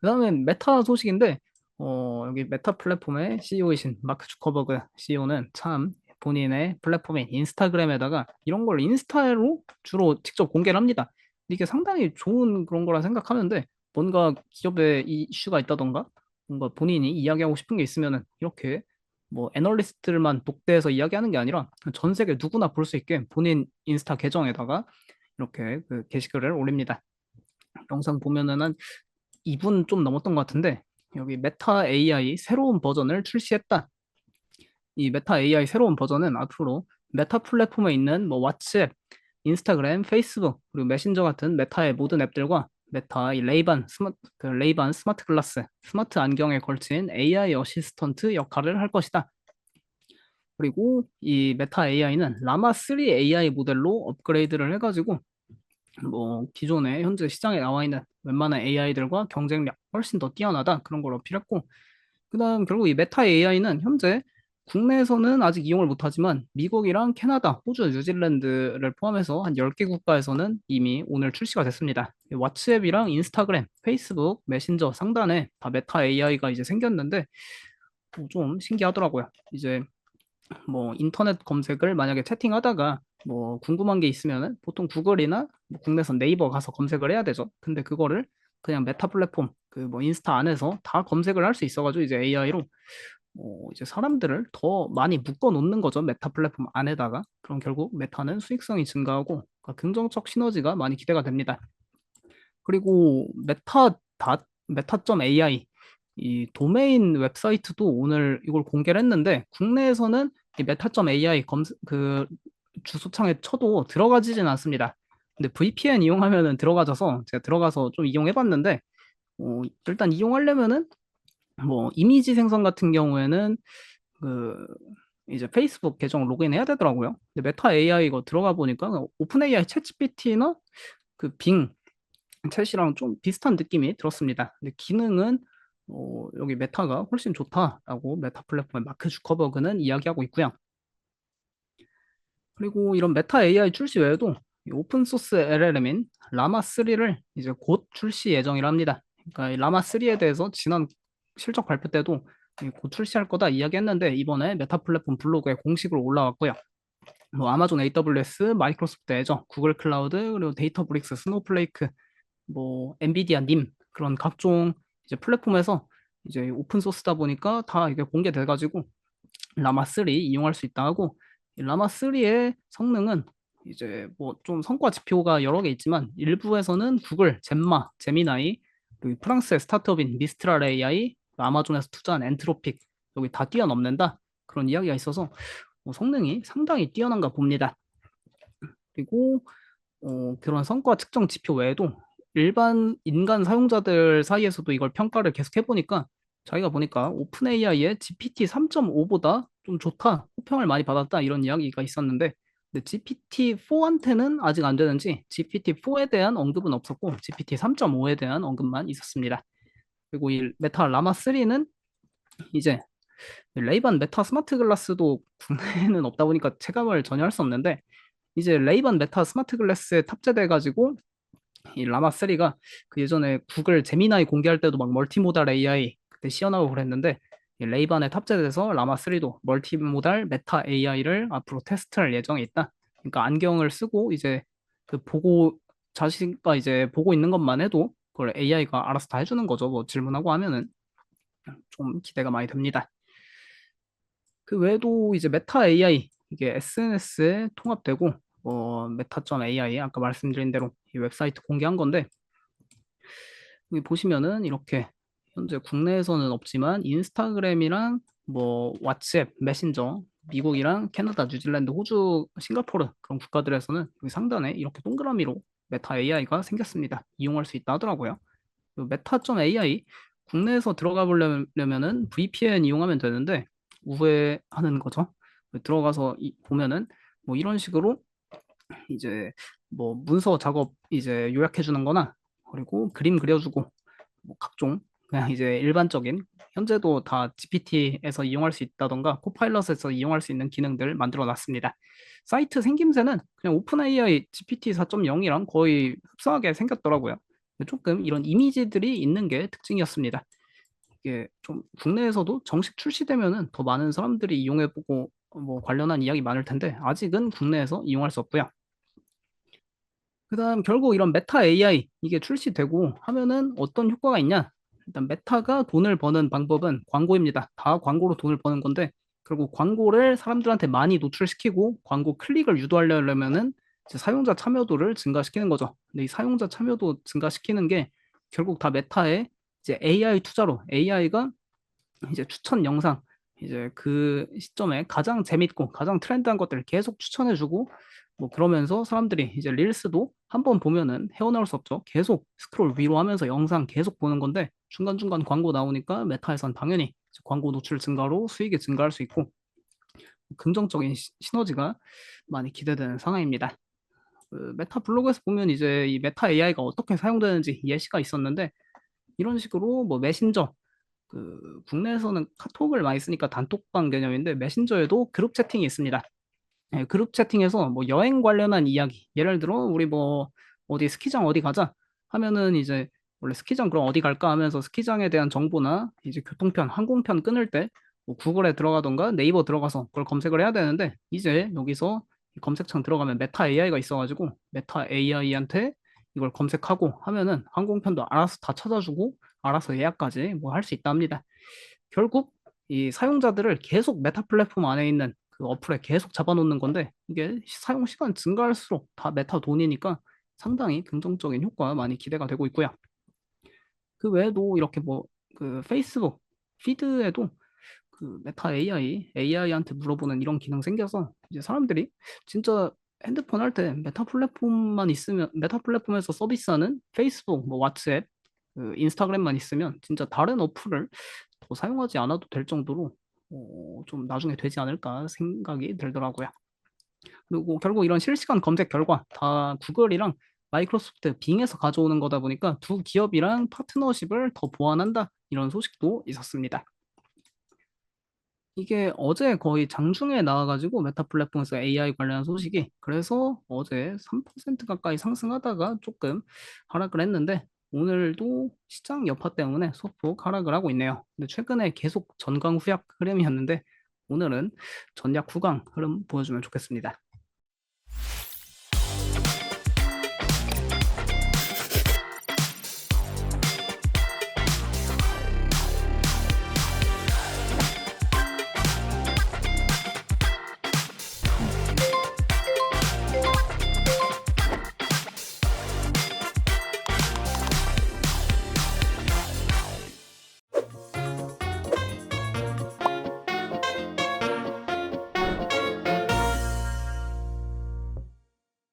그 다음엔 메타 소식인데 어, 여기 메타 플랫폼의 CEO이신 마크 주커버그 CEO는 참 본인의 플랫폼인 인스타그램에다가 이런 걸 인스타로 주로 직접 공개를 합니다. 이게 상당히 좋은 그런 거라 생각하는데 뭔가 기업에 이 이슈가 있다던가 뭔가 본인이 이야기하고 싶은 게 있으면은 이렇게 뭐 애널리스트들만 독대해서 이야기하는 게 아니라 전 세계 누구나 볼 수 있게 본인 인스타 계정에다가 이렇게 그 게시글을 올립니다. 영상 보면은 한 2분 좀 넘었던 것 같은데 여기 메타 AI 새로운 버전을 출시했다. 이 메타 AI 새로운 버전은 앞으로 메타 플랫폼에 있는 뭐 왓츠앱, 인스타그램, 페이스북 그리고 메신저 같은 메타의 모든 앱들과 메타 이 레이반 스마트 그 레이반 스마트 글라스 스마트 안경에 걸친 AI 어시스턴트 역할을 할 것이다. 그리고 이 메타 AI는 라마 3 AI 모델로 업그레이드를 해가지고 뭐 기존에 현재 시장에 나와 있는 웬만한 AI들과 경쟁력 훨씬 더 뛰어나다 그런 걸 어필했고 그다음 결국 이 메타 AI는 현재 국내에서는 아직 이용을 못하지만 미국이랑 캐나다, 호주, 뉴질랜드를 포함해서 한 10개 국가에서는 이미 오늘 출시가 됐습니다. 왓츠앱이랑 인스타그램, 페이스북, 메신저 상단에 다 메타 AI가 이제 생겼는데 어, 좀 신기하더라고요. 이제 뭐 인터넷 검색을 만약에 채팅하다가 뭐 궁금한 게 있으면은 보통 구글이나 뭐 국내선 네이버 가서 검색을 해야 되죠. 근데 그거를 그냥 메타 플랫폼 그 뭐 인스타 안에서 다 검색을 할 수 있어가지고 이제 AI로 뭐 이제 사람들을 더 많이 묶어 놓는 거죠. 메타 플랫폼 안에다가. 그럼 결국 메타는 수익성이 증가하고 그러니까 긍정적 시너지가 많이 기대가 됩니다. 그리고 메타 닷 메타.ai 이 도메인 웹사이트도 오늘 이걸 공개를 했는데 국내에서는 이 메타.ai 검색 그 주소창에 쳐도 들어가지진 않습니다. 근데 VPN 이용하면은 들어가져서 제가 들어가서 좀 이용해 봤는데 어, 일단 이용하려면은 뭐 이미지 생성 같은 경우에는 그 이제 페이스북 계정 로그인해야 되더라고요. 근데 메타 AI 이거 들어가 보니까 오픈 AI 챗GPT나 그빙 챗이랑 좀 비슷한 느낌이 들었습니다. 근데 기능은 어, 여기 메타가 훨씬 좋다라고 메타 플랫폼의 마크 주커버그는 이야기하고 있고요. 그리고 이런 메타 AI 출시 외에도 오픈 소스 LLM인 라마 3를 이제 곧 출시 예정이랍니다. 그러니까 라마 3에 대해서 지난 실적 발표 때도 곧 출시할 거다 이야기했는데 이번에 메타 플랫폼 블로그에 공식으로 올라왔고요. 뭐 아마존 AWS, 마이크로소프트 애저, 구글 클라우드, 그리고 데이터브릭스, 스노우플레이크, 뭐 엔비디아 님 그런 각종 이제 플랫폼에서 이제 오픈 소스다 보니까 다 이게 공개돼 가지고 라마 3 이용할 수 있다 하고 라마 3의 성능은 이제 뭐 좀 성과 지표가 여러 개 있지만 일부에서는 구글, 잼마, 제미나이, 그리고 프랑스의 스타트업인 미스트랄 AI, 아마존에서 투자한 엔트로픽 여기 다 뛰어넘는다 그런 이야기가 있어서 어, 성능이 상당히 뛰어난가 봅니다. 그리고 어, 그런 성과 측정 지표 외에도 일반 인간 사용자들 사이에서도 이걸 평가를 계속 해보니까 자기가 보니까 오픈 AI의 GPT 3.5보다 좀 좋다, 호평을 많이 받았다 이런 이야기가 있었는데 근데 GPT-4한테는 아직 안 되는지 GPT-4에 대한 언급은 없었고 GPT 3.5에 대한 언급만 있었습니다. 그리고 이 메타 라마 3는 이제 레이반 메타 스마트 글라스도 국내에는 없다 보니까 체감을 전혀 할 수 없는데 이제 레이반 메타 스마트 글라스에 탑재돼 가지고 이 라마 3가 그 예전에 구글 제미나이 공개할 때도 막 멀티모달 AI 그때 시연하고 그랬는데 레이반에 탑재돼서 라마 3도 멀티모달 메타 AI를 앞으로 테스트할 예정에 있다. 그러니까 안경을 쓰고 이제 그 보고 자신과 이제 보고 있는 것만 해도 그걸 AI가 알아서 다 해주는 거죠. 뭐 질문하고 하면은 좀 기대가 많이 됩니다. 그 외에도 이제 메타 AI 이게 SNS에 통합되고 뭐 메타.ai 아까 말씀드린 대로 이 웹사이트 공개한 건데 여기 보시면은 이렇게 현재 국내에서는 없지만 인스타그램이랑 뭐 왓츠앱, 메신저, 미국이랑 캐나다, 뉴질랜드, 호주, 싱가포르 그런 국가들에서는 여기 상단에 이렇게 동그라미로 메타 AI가 생겼습니다. 이용할 수 있다 하더라고요. 메타.ai 국내에서 들어가 보려면은 VPN 이용하면 되는데 우회하는 거죠. 들어가서 이, 보면은 뭐 이런 식으로 이제 뭐 문서 작업 이제 요약해 주는 거나 그리고 그림 그려주고 뭐 각종 그냥 이제 일반적인 현재도 다 GPT에서 이용할 수 있다던가 코파일럿에서 이용할 수 있는 기능들 만들어 놨습니다. 사이트 생김새는 그냥 오픈 AI GPT 4.0이랑 거의 흡사하게 생겼더라고요. 조금 이런 이미지들이 있는 게 특징이었습니다. 이게 좀 국내에서도 정식 출시되면은 더 많은 사람들이 이용해보고 뭐 관련한 이야기 많을 텐데 아직은 국내에서 이용할 수 없고요. 그다음 결국 이런 메타 AI 이게 출시되고 하면은 어떤 효과가 있냐? 일단 메타가 돈을 버는 방법은 광고입니다. 다 광고로 돈을 버는 건데 결국 광고를 사람들한테 많이 노출시키고 광고 클릭을 유도하려면은 사용자 참여도를 증가시키는 거죠. 근데 이 사용자 참여도 증가시키는 게 결국 다 메타의 이제 AI 투자로 AI가 이제 추천 영상 이제 그 시점에 가장 재밌고 가장 트렌드한 것들을 계속 추천해주고 뭐 그러면서 사람들이 이제 릴스도 한 번 보면은 헤어나올 수 없죠. 계속 스크롤 위로 하면서 영상 계속 보는 건데 중간중간 광고 나오니까 메타에선 당연히 광고 노출 증가로 수익이 증가할 수 있고 긍정적인 시, 시너지가 많이 기대되는 상황입니다. 그 메타 블로그에서 보면 이제 이 메타 AI가 어떻게 사용되는지 예시가 있었는데 이런 식으로 뭐 메신저 그 국내에서는 카톡을 많이 쓰니까 단톡방 개념인데 메신저에도 그룹 채팅이 있습니다. 네, 그룹 채팅에서 뭐 여행 관련한 이야기 예를 들어 우리 뭐 어디 스키장 어디 가자 하면은 이제 원래 스키장 그럼 어디 갈까 하면서 스키장에 대한 정보나 이제 교통편 항공편 끊을 때 뭐 구글에 들어가던가 네이버 들어가서 그걸 검색을 해야 되는데 이제 여기서 검색창 들어가면 메타 AI가 있어가지고 메타 AI한테 이걸 검색하고 하면은 항공편도 알아서 다 찾아주고 알아서 예약까지 뭐 할 수 있다 합니다. 결국 이 사용자들을 계속 메타 플랫폼 안에 있는 그 어플에 계속 잡아놓는 건데 이게 사용 시간 증가할수록 다 메타 돈이니까 상당히 긍정적인 효과 많이 기대가 되고 있고요. 그 외에도 이렇게 뭐 그 페이스북 피드에도 그 메타 AI, AI한테 물어보는 이런 기능 생겨서 이제 사람들이 진짜 핸드폰 할 때 메타 플랫폼만 있으면 메타 플랫폼에서 서비스하는 페이스북, 뭐 왓츠앱, 그 인스타그램만 있으면 진짜 다른 어플을 더 사용하지 않아도 될 정도로 어, 좀 나중에 되지 않을까 생각이 들더라고요. 그리고 결국 이런 실시간 검색 결과 다 구글이랑 마이크로소프트 빙에서 가져오는 거다 보니까 두 기업이랑 파트너십을 더 보완한다 이런 소식도 있었습니다. 이게 어제 거의 장중에 나와가지고 메타 플랫폼에서 AI 관련한 소식이 그래서 어제 3% 가까이 상승하다가 조금 하락을 했는데 오늘도 시장 여파 때문에 소폭 하락을 하고 있네요. 근데 최근에 계속 전강 후약 흐름이었는데 오늘은 전약 후강 흐름 보여주면 좋겠습니다.